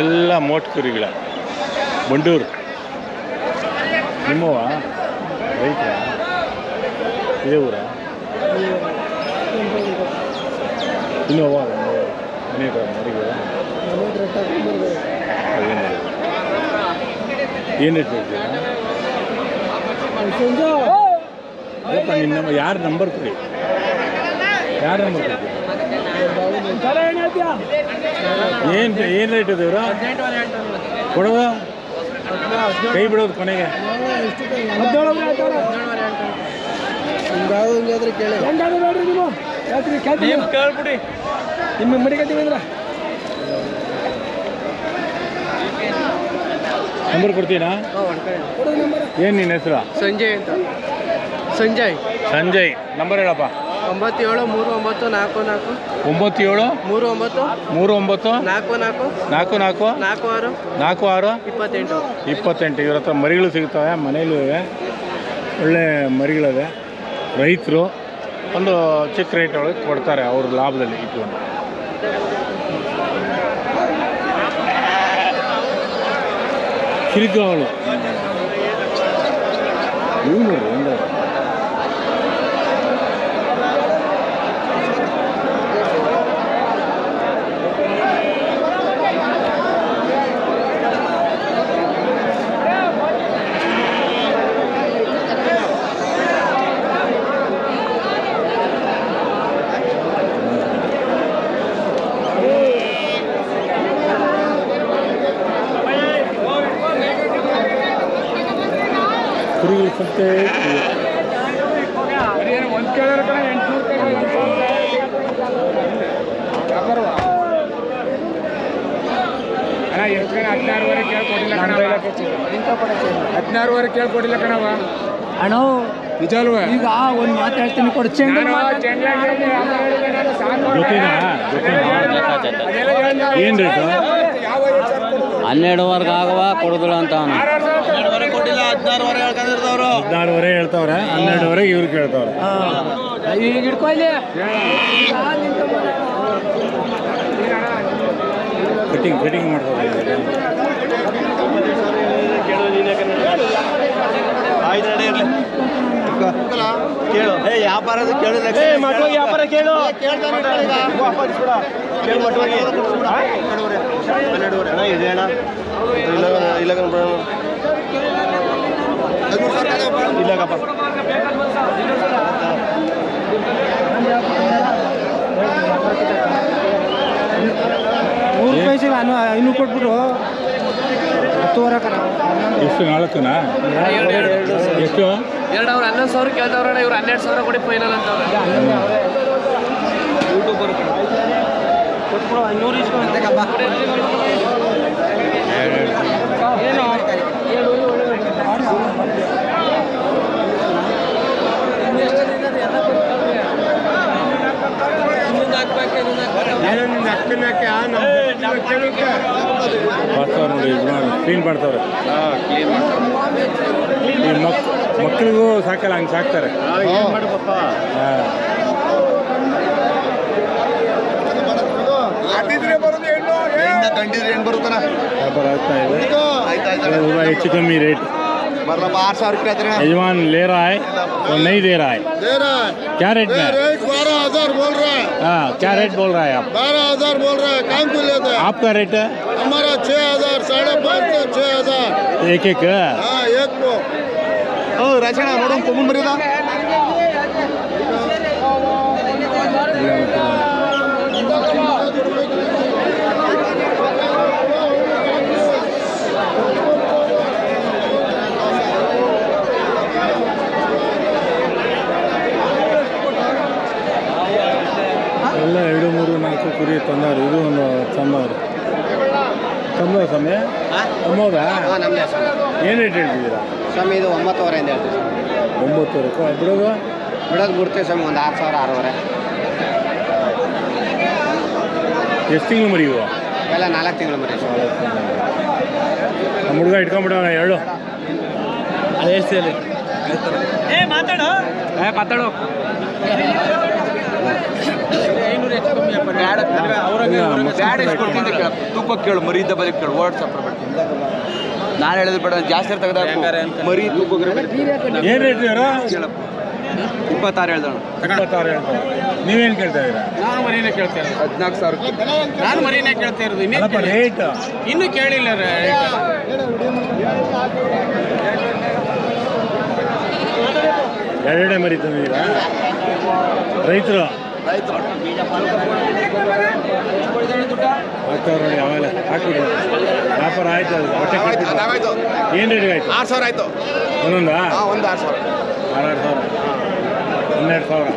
ಎಲ್ಲ ಮೋಟ್ ಕುರಿಗಳ ಬಂಡೂರು. ನಿಮ್ಮವ ರೈತ ಇದೇ ಊರ? ಇನ್ನೂ ಅವ ಮನೆ ಹತ್ರ ಮರಿಗೆ ಏನು ರೇಟ್ ಹೇಳ್ತೀರಾ? ಅಲ್ಲಪ್ಪ ನಿಮ್ಮ ನಮ್ಮ ಯಾರ ನಂಬರ್ ಕೊಡಿ? ಯಾರ ನಂಬರ್ ಕೊಡ್ತೀರಾ? ಏನು ಏನು ರೇಟ್ ಇದೆ ಇವರು? ಕೊಡೋದು ಕೈ ಬಿಡೋದು ಕೊನೆಗೆ. ಕೇಳ್ಬಿಡಿ. ನಿಮ್ಮ ಮಡಿಕತ್ತೀವಿ ಅಂದ್ರೆ ನಂಬರ್ ಕೊಡ್ತೀನಾ ಏನ್ ನಂಬರ್ ಏನು ನಿನ್ನ ಹೆಸರು? ಸಂಜಯ್ ಅಂತ. ಸಂಜಯ್. ಸಂಜಯ್. ನಂಬರ್ ಹೇಳಪ್ಪ. ಒಂಬತ್ತು ಏಳು ಮೂರು ಒಂಬತ್ತು ನಾಲ್ಕು ನಾಲ್ಕು. ಒಂಬತ್ತು ಏಳು ಮೂರು ಒಂಬತ್ತು ಮೂರು ಒಂಬತ್ತು ನಾಲ್ಕು ನಾಲ್ಕು ನಾಲ್ಕು ನಾಲ್ಕು ನಾಲ್ಕು ಆರು ನಾಲ್ಕು ಆರು ಇಪ್ಪತ್ತೆಂಟು. ಇಪ್ಪತ್ತೆಂಟು. ಇವ್ರ ಹತ್ರ ಮರಿಗಳು ಸಿಗ್ತವೆ ಮನೇಲೂ ಇವೆ. ಒಳ್ಳೆ ಮರಿಗಳಿವೆ. ರೈತರು ಒಂದು ಚಿಕ್ಕ ರೇಟ್ ಒಳಗೆ ಕೊಡ್ತಾರೆ ಅವ್ರ ಲಾಭದಲ್ಲಿ ಇಟ್ಕೊಂಡು ಕಿರಿಕಾವಳು ಇವು ನೋಡ್ರಿ ಹೆಂಗೆ ಕುರಿಗಳು ಸಂತೆ ಅಣ್ಣ ಎಷ್ಟು ಕಣ ಹದಿನಾರುವರೆ ಕೇಳ್ಕೊಡಿಲ್ಲ ಹದಿನಾರುವರೆ ಕೇಳ್ಕೊಟ್ಟಿಲ್ಲ ಕಣವ ಅಣ್ಣ ನಿಜಲ್ವ? ಈಗ ಒಂದು ಮಾತಾಡ್ತೀನಿ ಹೇಳ್ತೀನಿ ಕೊಡು. ಚೆಂಡು ಜೊತೆನಾ? ಏನು ರೇಟು ಹನ್ನೆರಡುವರೆಗೆ ಆಗುವ ಕೊಡುದಿಲ್ಲ ಅಂತ ಅವನು ಹದಿನಾರುವರೆ ಹೇಳ್ತಾವ್ರೆ ಹನ್ನೆರಡುವರೆಗೆ ಇವ್ರು ಕೇಳ್ತಾವ್ರೆ. ಈಗ ಕಟಿಂಗ್ ಕಟಿಂಗ್ ಮಾಡ್ತಾರೆ ಕೇಳು. ಏ ವ್ಯಾಪಾರದ ಕೇಳು ವ್ಯಾಪಾರ ಕೇಳು. ಕೇಳು ಮಕ್ಕಳಿಗೆ ಅಣ್ಣ ಇದೆ ಅಣ್ಣ ಇಲ್ಲ ಇಲ್ಲ ಇಲ್ಲಗಪ್ಪ ಮೂರು ರೂಪಾಯಿ ನಾನು ಐನೂರು ಕೊಟ್ಬಿಟ್ಟು ಹತ್ತುವರೆ ಕಣ ಎಷ್ಟು ನಾಲ್ಕುನಾ? ಎಷ್ಟು? ಎರಡು ಅವ್ರು ಹನ್ನೊಂದು ಸಾವಿರ ಕೇಳ್ತಾವ್ರಣ್ಣ ಇವ್ರು ಹನ್ನೆರಡು ಸಾವಿರ ಕೊಡಿ ಫೈನಲ್ ಅಂತ ಬರ್ತಾವ್ರೆ ನೋಡಿ ಇದು ಮಾಡಿ ಕ್ಲೀನ್ ಮಾಡ್ತಾವ್ರೆ ಈ ಮಕ್ ಮಕ್ಕಳಿಗೂ ಸಾಕಲ್ಲ ಹಂಗೆ ಸಾಕ್ತಾರೆ. ಹಾಂ. ಕಂಡಿದ್ರೆ ಹೆಂಗ್ ಬರುತ್ತಾನ ವ್ಯಾಪಾರ ಆಗ್ತಾ ಇದೆ ಆಯ್ತಾಯ್ತು थोड़ा ಹೆಚ್ಚು ಕಮ್ಮಿ ರೇಟ್ ಬರ್ಲಪ್ಪ ಆರು ಸಾವಿರ ರೂಪಾಯಿ ಆದ್ರೆ यजमान ले रहा है और नहीं दे रहा है दे रहा है क्या रेट में रेट बारह हजार बोल रहा है हाँ क्या रेट बोल रहा है आप बारह हजार बोल रहा है काम को लेते हैं आपका रेट है हमारा छह हजार साढ़े पाँच सौ छह हजार एक एक हाँ एक को ಓ ರಾಜಣ್ಣ ನೋಡು ಕೊಮ್ಮನ್ ಬರೀದ ತಂದವ್ರು ಇದು ಒಂದು ತಂದವ್ರು ಸ್ವಾಮಿ? ಅಮ್ಮವ್ರಾ ಏನು ರೇಟ್ ಹೇಳ್ತಿದ್ದೀರಾ? ಸ್ವಾಮಿ ಇದು ಒಂಬತ್ತುವರೆಯಿಂದ ಹೇಳ್ತೀವಿ ಸ್ವಾಮಿ. ಒಂಬತ್ತು ರೂಪಾಯಿ. ಬಿಡೋದು ಬಿಡೋದು ಬಿಡ್ತೀವಿ ಸ್ವಾಮಿ ಒಂದು ಆರು ಸಾವಿರ ಆರೂವರೆ. ಎಷ್ಟು ತಿಂಗಳು ಮರಿ ಇವು? ಎಲ್ಲ ನಾಲ್ಕು ತಿಂಗಳು ಮರಿ. ನಮ್ಮ ಹುಡುಗ ಇಟ್ಕೊಂಡ್ಬಿಡೋಣ ಹೇಳು. ಏ ಮಾತಾಡೋ. ಏ ಮಾತಾಡು. ಬ್ಯಾಡ ಬ್ಯಾಡ ಎಷ್ಟು ಕೊಡ್ತೀನಿ ಕೇಳ. ತೂಕ ಕೇಳು ಮರಿ ಬದಲು ಬದಕ್ಕೆ ಕೇಳು ವಾಟ್ಸಪ್ ನಾನು ಹೇಳಿದ್ರು ಬೇಡ ಜಾಸ್ತಿ ತೆಗೆದ ಮರಿ ತೂಕ ಏನು ರೇಟ್ ಕೇಳಪ್ಪ. ಇಪ್ಪತ್ತಾರು ಹೇಳ್ದಣ ನೀವೇನು ಕೇಳ್ತಾ ಇದ್ದೀರಾ? ನಾನು ಮರಿನೇ ಕೇಳ್ತಾ ಇರೋದು. ಹದಿನಾಲ್ಕು ಸಾವಿರ ನಾನು ಮರಿನೇ ಕೇಳ್ತಾ ಇರೋದು. ಇನ್ನೂ ರೇಟ್ ಇನ್ನೂ ಕೇಳಿಲ್ಲ ರೇಟ್ ಎರಡೇ ಮರಿ ತಂದಿದ್ದೀರಾ? ರೈತರು. ಹಾಕ್ತಾವ್ರೆ ನೋಡಿ ಅವೆಲ್ಲ ಹಾಕ್ಬಿಡಿ. ವ್ಯಾಪಾರ ಆಯ್ತು ಅದು ಹೊಟ್ಟೆ ಏನು ಆಯ್ತು? ಆರು ಸಾವಿರ ಆಯ್ತು. ಒಂದೊಂದಾ? ಒಂದು ಆರು ಸಾವಿರ. ಹನ್ನೆರಡು ಸಾವಿರ.